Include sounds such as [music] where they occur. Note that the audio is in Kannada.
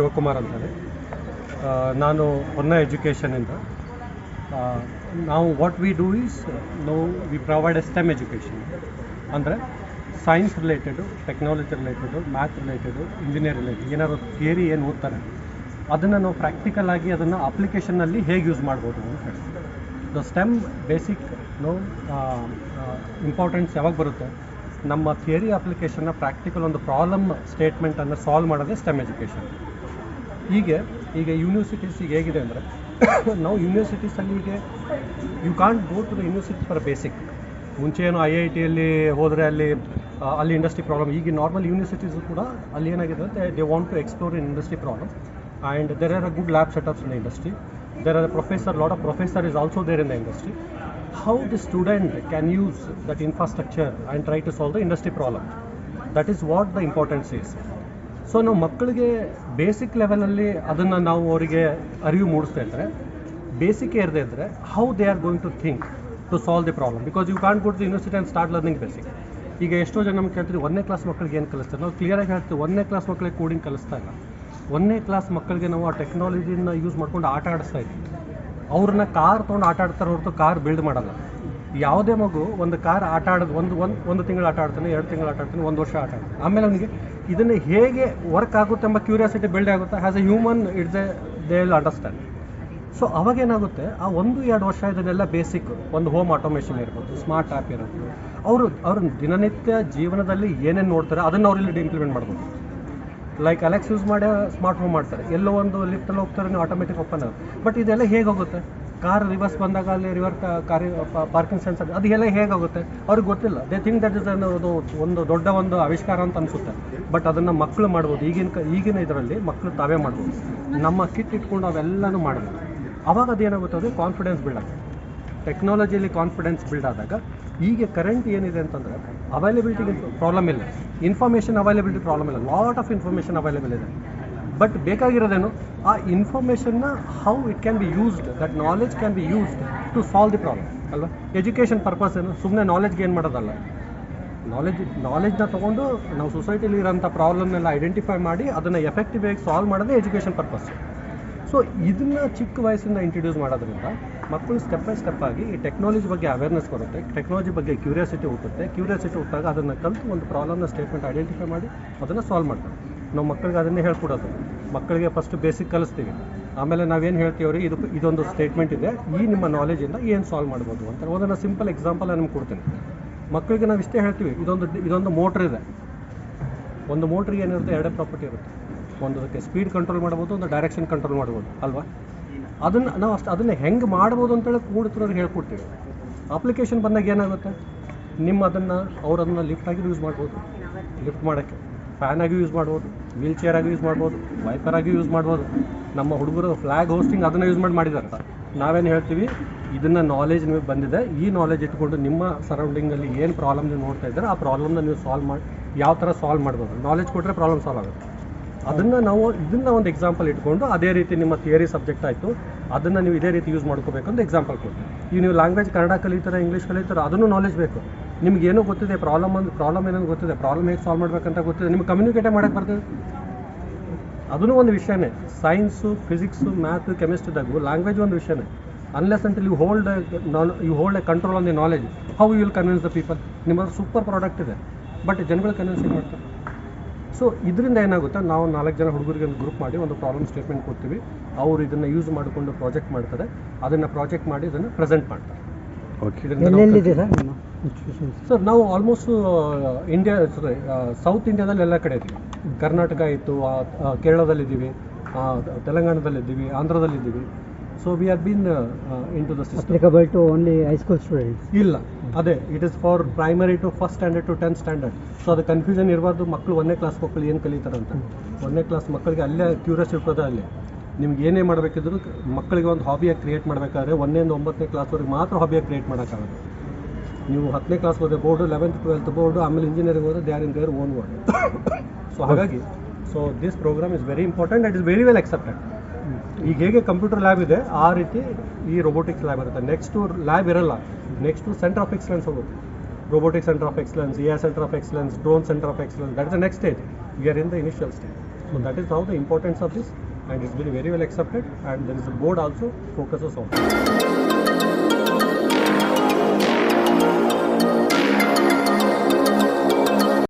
ಶಿವಕುಮಾರ್ ಅಂತಾರೆ ನಾನು ಹೊನ್ನ ಎಜುಕೇಷನಿಂದ ನಾವು what we do is no we provide a STEM education ಅಂದರೆ science related technology related math related engineer related ಏನಾದ್ರು ಥಿಯರಿ ಏನು ಓದ್ತಾರೆ, ಅದನ್ನು ನಾವು ಪ್ರಾಕ್ಟಿಕಲ್ ಆಗಿ ಅದನ್ನು ಅಪ್ಲಿಕೇಶನ್ನಲ್ಲಿ ಹೇಗೆ ಯೂಸ್ ಮಾಡ್ಬೋದು ಅಂತ the STEM basic no importance ಯಾವಾಗ ಬರುತ್ತೆ? ನಮ್ಮ ಥಿಯರಿ ಅಪ್ಲಿಕೇಶನ್ನ ಪ್ರಾಕ್ಟಿಕಲ್ ಒಂದು ಪ್ರಾಬ್ಲಮ್ ಸ್ಟೇಟ್ಮೆಂಟನ್ನು ಸಾಲ್ವ್ ಮಾಡೋದೇ ಸ್ಟೆಮ್ ಎಜುಕೇಷನ್ ಹೀಗೆ, ಈಗ ಯೂನಿವರ್ಸಿಟೀಸ್ ಈಗ ಹೇಗಿದೆ ಅಂದರೆ, [coughs] ನಾವು ಯೂನಿವರ್ಸಿಟೀಸಲ್ಲಿ ಈಗ you can't go to the university for basic ಮುಂಚೆ ಏನು ಐ ಐ ಟಿಯಲ್ಲಿ ಹೋದರೆ ಅಲ್ಲಿ ಅಲ್ಲಿ ಇಂಡಸ್ಟ್ರಿ ಪ್ರಾಬ್ಲಮ್ ಈಗ ನಾರ್ಮಲ್ ಯೂನಿವರ್ಸಿಟೀಸ್ ಕೂಡ ಅಲ್ಲಿ ಏನಾಗಿದೆ ಅಂದರೆ they want to explore in industry problem and there are a good lab setups in the industry there are professor lot of professor is also there in the industry how the student can use that infrastructure and try to solve the industry problem that is what the importance is. So ನಾವು ಮಕ್ಕಳಿಗೆ ಬೇಸಿಕ್ ಲೆವೆಲಲ್ಲಿ ಅದನ್ನು ನಾವು ಅವರಿಗೆ ಅರಿವು ಮೂಡಿಸ್ತಾ ಇದ್ದರೆ ಬೇಸಿಕ್ ಇರದೇ ಇದ್ದರೆ how they are going to think to solve the problem because you can't good the university and start learning basic ಈಗ ಎಷ್ಟೋ ಜನ ನಮ್ಗೆ ಕೇಳ್ತೀವಿ ಒಂದನೇ ಕ್ಲಾಸ್ ಮಕ್ಕಳಿಗೆ ಏನು ಕಲಿಸ್ತಾರೆ? ನಾವು ಕ್ಲಿಯರಾಗಿ ಹೇಳ್ತೀವಿ, ಒಂದನೇ ಕ್ಲಾಸ್ ಮಕ್ಕಳಿಗೆ ಕೋಡಿಂಗ್ ಕಲಿಸ್ತಾ ಇಲ್ಲ. ಒಂದನೇ ಕ್ಲಾಸ್ ಮಕ್ಕಳಿಗೆ ನಾವು ಆ ಟೆಕ್ನಾಲಜಿನ ಯೂಸ್ ಮಾಡ್ಕೊಂಡು ಆಟ ಆಡಿಸ್ತಾ ಇದ್ದೀವಿ ಅವ್ರನ್ನ ಕಾರ್ ತೊಗೊಂಡು ಆಟ ಆಡ್ತಾರೆ ಹೊರತು ಕಾರ್ ಬಿಲ್ಡ್ ಮಾಡಲ್ಲ. ಯಾವುದೇ ಮಗು ಒಂದು ಕಾರ್ ಆಟ ಆಡೋದು, ಒಂದು ಒಂದು ಒಂದು ತಿಂಗಳು ಆಟ ಆಡ್ತಾನೆ, ಎರಡು ತಿಂಗಳು ಆಟ ಆಡ್ತಾನೆ, ಒಂದು ವರ್ಷ ಆಟ ಆಡ್ತಾನೆ. ಆಮೇಲೆ ಅವನಿಗೆ ಇದನ್ನು ಹೇಗೆ ವರ್ಕ್ ಆಗುತ್ತೆ ಎಂಬ ಕ್ಯೂರಿಯಾಸಿಟಿ ಬಿಲ್ಡ್ ಆಗುತ್ತೆ as a human it's a they will understand so ಅವಾಗ ಏನಾಗುತ್ತೆ, ಆ ಒಂದು, ಎರಡು ವರ್ಷ ಇದನ್ನೆಲ್ಲ ಬೇಸಿಕ್ ಒಂದು ಹೋಮ್ ಆಟೋಮೇಷನ್ ಇರ್ಬೋದು ಸ್ಮಾರ್ಟ್ ಆ್ಯಪ್ ಇರ್ಬೋದು ಅವರು, ಅವ್ರ ದಿನನಿತ್ಯ ಜೀವನದಲ್ಲಿ ಏನೇನು ನೋಡ್ತಾರೆ, ಅದನ್ನು ಅವ್ರು ಇಲ್ಲಿ ಇಂಪ್ಲಿಮೆಂಟ್ ಮಾಡ್ಬೋದು. ಲೈಕ್ ಅಲೆಕ್ಸ್ ಯೂಸ್ ಮಾಡಿ ಸ್ಮಾರ್ಟ್ ಹೋಮ್ ಮಾಡ್ತಾರೆ. ಎಲ್ಲೋ ಒಂದು ಲಿಫ್ಟಲ್ಲಿ ಹೋಗ್ತಾರೆ ನೀವು ಆಟೋಮೆಟಿಕ್ ಓಪನ್ ಆಗುತ್ತೆ. ಬಟ್ ಇದೆಲ್ಲ ಹೇಗೆ ಹೋಗುತ್ತೆ? ಕಾರ್ ರಿವರ್ಸ್ ಬಂದಾಗ ಅಲ್ಲಿ ರಿವರ್ ಕಾರ್ ಪಾರ್ಕಿಂಗ್ ಸೆನ್ಸರ್ ಅದು ಎಲ್ಲ ಹೇಗಾಗುತ್ತೆ? ಅವ್ರಿಗೆ ಗೊತ್ತಿಲ್ಲ. ದೇ ಥಿಂಕ್ ದಟ್ ಇಸ್ ಅನ್ನೋದು ಒಂದು ದೊಡ್ಡ ಒಂದು ಆವಿಷ್ಕಾರ ಅಂತ ಅನಿಸುತ್ತೆ. ಬಟ್ ಅದನ್ನು ಮಕ್ಕಳು ಮಾಡ್ಬೋದು. ಈಗಿನ ಈಗಿನ ಇದರಲ್ಲಿ ಮಕ್ಕಳು ತಾವೇ ಮಾಡ್ಬೋದು. ನಮ್ಮ ಕಿಟ್ ಇಟ್ಕೊಂಡು ಅವೆಲ್ಲನೂ ಮಾಡ್ಬೋದು ಅವಾಗ ಅದೇನಾಗುತ್ತೆ? ಅದು ಕಾನ್ಫಿಡೆನ್ಸ್ ಬಿಲ್ಡ್ ಆಗುತ್ತೆ. ಟೆಕ್ನಾಲಜಿಯಲ್ಲಿ ಕಾನ್ಫಿಡೆನ್ಸ್ ಬಿಲ್ಡ್ ಆದಾಗ ಈಗ ಕರೆಂಟ್ ಏನಿದೆ ಅಂತಂದರೆ ಅವೈಲಬಿಲಿಟಿಗೆ ಪ್ರಾಬ್ಲಮ್ ಇಲ್ಲ. ಇನ್ಫಾರ್ಮೇಷನ್ ಅವೈಲೇಬಿಲಿಟಿ ಪ್ರಾಬ್ಲಮ್ ಇಲ್ಲ. ಲಾಟ್ ಆಫ್ ಇನ್ಫಾರ್ಮೇಷನ್ ಅವೈಲೇಬಲ್ ಇದೆ. ಬಟ್ ಬೇಕಾಗಿರೋದೇನು? ಆ ಇನ್ಫಾರ್ಮೇಷನ್ನ how it can be used that knowledge can be used to solve the problem ಅಲ್ವಾ? ಎಜುಕೇಷನ್ ಪರ್ಪಸ್ ಏನು? ಸುಮ್ಮನೆ ನಾಲೆಜ್ಗೆ ಏನು ಮಾಡೋದಲ್ಲ. ನಾಲೆಜ್ ನಾಲೆಜ್ನ ತೊಗೊಂಡು ನಾವು ಸೊಸೈಟಿಲಿ ಇರೋಂಥ ಪ್ರಾಬ್ಲಮ್ನೆಲ್ಲ ಐಡೆಂಟಿಫೈ ಮಾಡಿ ಅದನ್ನು ಎಫೆಕ್ಟಿವ್ ಆಗಿ ಸಾಲ್ವ್ ಮಾಡೋದೇ ಎಜುಕೇಷನ್ ಪರ್ಪಸ್ ಸೊ ಇದನ್ನ ಚಿಕ್ಕ ವಯಸ್ಸಿಂದ ಇಂಟ್ರಡ್ಯೂಸ್ ಮಾಡೋದ್ರಿಂದ ಮಕ್ಕಳು ಸ್ಟೆಪ್ ಬೈ ಸ್ಟೆಪ್ ಆಗಿ ಈ ಟೆಕ್ನಾಲಜಿ ಬಗ್ಗೆ ಅವೇರ್ನೆಸ್ ಬರುತ್ತೆ ಟೆಕ್ನಾಲಜಿ ಬಗ್ಗೆ ಕ್ಯೂರಿಯಾಸಿಟಿ ಹುಟ್ಟುತ್ತೆ. ಕ್ಯೂರಿಯಾಸಿಟಿ ಹುಟ್ಟಾಗ ಅದನ್ನು ಕಲಿತು ಒಂದು ಪ್ರಾಬ್ಲಮ್ನ ಸ್ಟೇಟ್ಮೆಂಟ್ ಐಡೆಂಟಿಫೈ ಮಾಡಿ, ಅದನ್ನು ಸಾಲ್ವ್ ಮಾಡ್ತಾರೆ. ನಾವು ಮಕ್ಕಳಿಗೆ ಅದನ್ನೇ ಹೇಳ್ಕೊಡೋದು. ಮಕ್ಕಳಿಗೆ ಫಸ್ಟ್ ಬೇಸಿಕ್ ಕಲಿಸ್ತೀವಿ. ಆಮೇಲೆ ನಾವೇನು ಹೇಳ್ತೀವಿ ರೀ ಇದು ಇದೊಂದು ಸ್ಟೇಟ್ಮೆಂಟ್ ಇದೆ. ಈ ನಿಮ್ಮ ನಾಲೆಜಿಂದ ಏನು ಸಾಲ್ವ್ ಮಾಡ್ಬೋದು ಅಂತ. ಅದನ್ನು ಸಿಂಪಲ್ ಎಕ್ಸಾಂಪಲ್ ನಿಮ್ಗೆ ಕೊಡ್ತೀನಿ. ಮಕ್ಕಳಿಗೆ ನಾವು ಇಷ್ಟೇ ಹೇಳ್ತೀವಿ, ಇದೊಂದು ಇದೊಂದು ಮೋಟ್ರ್ ಇದೆ. ಒಂದು ಮೋಟ್ರಿಗೆ ಏನಿರುತ್ತೆ, ಎರಡೇ ಪ್ರಾಪರ್ಟಿ ಇರುತ್ತೆ. ಒಂದು ಅದಕ್ಕೆ ಸ್ಪೀಡ್ ಕಂಟ್ರೋಲ್ ಮಾಡ್ಬೋದು, ಒಂದು ಡೈರೆಕ್ಷನ್ ಕಂಟ್ರೋಲ್ ಮಾಡ್ಬೋದು, ಅಲ್ವಾ? ಅದನ್ನು ನಾವು ಅಷ್ಟು, ಅದನ್ನು ಹೆಂಗೆ ಮಾಡ್ಬೋದು ಅಂತೇಳಿ ಕೂಡ್ತಿರೋರು ಹೇಳ್ಕೊಡ್ತೀವಿ. ಅಪ್ಲಿಕೇಶನ್ ಬಂದಾಗ ಏನಾಗುತ್ತೆ? ನಿಮ್ಮ ಅದನ್ನು ಅವ್ರು ಅದನ್ನು ಲಿಫ್ಟ್ ಆಗಿ ಯೂಸ್ ಮಾಡ್ಬೋದು. ಲಿಫ್ಟ್ ಮಾಡೋಕ್ಕೆ ಫ್ಯಾನಾಗಿ ಯೂಸ್ ಮಾಡ್ಬೋದು. ವೀಲ್ ಚೇರ್ ಆಗಿ ಯೂಸ್ ಮಾಡ್ಬೋದು, ವೈಪರ್ ಆಗಿ ಯೂಸ್ ಮಾಡ್ಬೋದು. ನಮ್ಮ ಹುಡುಗರು ಫ್ಲಾಗ್ ಹೋಸ್ಟಿಂಗ್ ಅದನ್ನು ಯೂಸ್ ಮಾಡಿ ಮಾಡಿದ್ದಾರೆ ನಾವೇನು ಹೇಳ್ತೀವಿ, ಇದನ್ನು ನಾಲೆಜ್ ನಿಮಗೆ ಬಂದಿದೆ. ಈ ನಾಲೆಜ್ ಇಟ್ಕೊಂಡು ನಿಮ್ಮ ಸರೌಂಡಿಂಗಲ್ಲಿ ಏನು ಪ್ರಾಬ್ಲಮ್ ನೀವು ನೋಡ್ತಾ ಇದ್ದಾರೆ, ಆ ಪ್ರಾಬ್ಲಮ್ನ ನೀವು ಸಾಲ್ವ್ ಮಾಡಿ, ಯಾವ ಥರ ಸಾಲ್ವ್ ಮಾಡ್ಬೋದು. ನಾಲೆಜ್ ಕೊಟ್ಟರೆ ಪ್ರಾಬ್ಲಮ್ ಸಾಲ್ವ್ ಆಗುತ್ತೆ. ಅದನ್ನು ನಾವು, ಇದನ್ನ ಒಂದು ಎಕ್ಸಾಂಪಲ್ ಇಟ್ಕೊಂಡು ಅದೇ ರೀತಿ ನಿಮ್ಮ ಥಿಯರಿ ಸಬ್ಜೆಕ್ಟ್ ಆಯಿತು, ಅದನ್ನು ನೀವು ಇದೇ ರೀತಿ ಯೂಸ್ ಮಾಡ್ಕೋಬೇಕು ಅಂತ ಎಕ್ಸಾಂಪಲ್ ಕೊಡ್ತೀವಿ. ಈಗ ನೀವು ಲ್ಯಾಂಗ್ವೇಜ್ ಕನ್ನಡ ಕಲಿತಾರೆ ಇಂಗ್ಲೀಷ್ ಕಲಿತಾರೆ ಅದನ್ನು ನಾಲೆಜ್ ಬೇಕು. ನಿಮ್ಗೆ ಏನೋ ಗೊತ್ತಿದೆ ಪ್ರಾಬ್ಲಮ್ ಒಂದು ಪ್ರಾಬ್ಲಮ್ ಏನೋ ಗೊತ್ತಿದೆ. ಪ್ರಾಬ್ಲಮ್ ಹೇಗೆ ಸಾಲ್ವ್ ಮಾಡ್ಬೇಕಂತ ಗೊತ್ತಿದೆ. ನಿಮ್ಗೆ ಕಮ್ಯುನಿಕೇಟೇ ಮಾಡೋಕ್ಕೆ ಬರ್ತದೆ? ಅದನ್ನು ಒಂದು ವಿಷಯನೇ. ಸೈನ್ಸು ಫಿಸಿಕ್ಸು ಮ್ಯಾಥು ಕೆಮಿಸ್ಟ್ರಿದಾಗು ಲ್ಯಾಂಗ್ವೇಜ್ ಒಂದು ವಿಷಯನೇ. Unless until you hold you hold a control on the knowledge how you will convince the people ನಿಮ್ಮ ಸೂಪರ್ ಪ್ರಾಡಕ್ಟ್ ಇದೆ. ಬಟ್ ಜನಗಳು ಕನ್ವಿನ್ಸ್ ಏನು ಮಾಡ್ತಾರೆ? ಸೊ ಇದರಿಂದ ಏನಾಗುತ್ತೆ? ನಾವು ನಾಲ್ಕು ಜನ ಹುಡುಗರಿಗೆ ಒಂದು ಗ್ರೂಪ್ ಮಾಡಿ ಒಂದು ಪ್ರಾಬ್ಲಮ್ ಸ್ಟೇಟ್ಮೆಂಟ್ ಕೊಡ್ತೀವಿ. ಅವರು ಇದನ್ನು ಯೂಸ್ ಮಾಡಿಕೊಂಡು ಪ್ರಾಜೆಕ್ಟ್ ಮಾಡ್ತಾರೆ. ಅದನ್ನು ಪ್ರಾಜೆಕ್ಟ್ ಮಾಡಿ ಇದನ್ನು ಪ್ರೆಸೆಂಟ್ ಮಾಡ್ತಾರೆ. ಓಕೆ ಸರ್ ನಾವು ಆಲ್ಮೋಸ್ಟ್ ಇಂಡಿಯಾ ಸಾರಿ ಸೌತ್ ಇಂಡಿಯಾದಲ್ಲಿ ಎಲ್ಲ ಕಡೆ ಇದ್ದೀವಿ. ಕರ್ನಾಟಕ ಇತ್ತು ಕೇರಳದಲ್ಲಿದ್ದೀವಿ ತೆಲಂಗಾಣದಲ್ಲಿದ್ದೀವಿ ಆಂಧ್ರದಲ್ಲಿದ್ದೀವಿ so we are been in to the applicable to only high school students ಇಲ್ಲ ಅದೇ it is for primary to first standard to tenth standard so ಅದು ಕನ್ಫ್ಯೂಷನ್ ಇರಬಾರ್ದು ಮಕ್ಕಳು ಒಂದನೇ ಕ್ಲಾಸ್ ಮಕ್ಕಳು ಏನು ಕಲಿತಾರಂತ. ಒಂದನೇ ಕ್ಲಾಸ್ ಮಕ್ಕಳಿಗೆ ಅಲ್ಲೇ ಕ್ಯೂರಿಯಸ್ ಇರ್ತದೆ ಅಲ್ಲಿ. ನಿಮ್ಗೆ ಏನೇ ಮಾಡಬೇಕಿದ್ರು ಮಕ್ಕಳಿಗೆ ಒಂದು ಹಾಬಿಯಾಗಿ ಕ್ರಿಯೇಟ್ ಮಾಡಬೇಕಾದ್ರೆ ಒಂದನೇಂದು ಒಂಬತ್ತನೇ ಕ್ಲಾಸ್ವರೆಗೆ ಮಾತ್ರ ಹಾಬಿಯಾಗಿ ಕ್ರಿಯೇಟ್ ಮಾಡೋಕ್ಕಾಗುತ್ತೆ ನೀವು ಹತ್ತನೇ ಕ್ಲಾಸ್ ಹೋದ್ರೆ ಬೋರ್ಡು ಲೆವೆಂತ್ ಟ್ವೆಲ್ತ್ ಬೋರ್ಡು ಆಮೇಲೆ ಇಂಜಿನಿಯರಿಂಗ್ ಹೋದ್ರೆ they are in their own world so ಹಾಗಾಗಿ so this programme is very important and is very well accepted ಈಗ ಹೇಗೆ ಕಂಪ್ಯೂಟರ್ ಲ್ಯಾಬ್ ಇದೆ, ಆ ರೀತಿ ಈ ರೋಬೋಟಿಕ್ಸ್ ಲ್ಯಾಬ್ ಇರುತ್ತೆ. ನೆಕ್ಸ್ಟ್ ಟು ಲ್ಯಾಬ್ ಇರಲ್ಲ. Next to centre of excellence ಹೋಗುತ್ತೆ robotics centre of excellence E R centre of excellence drone centre of excellence that is next stage we are in the initial stage so that is how the importance of this and it's been very well accepted and there is board also focuses on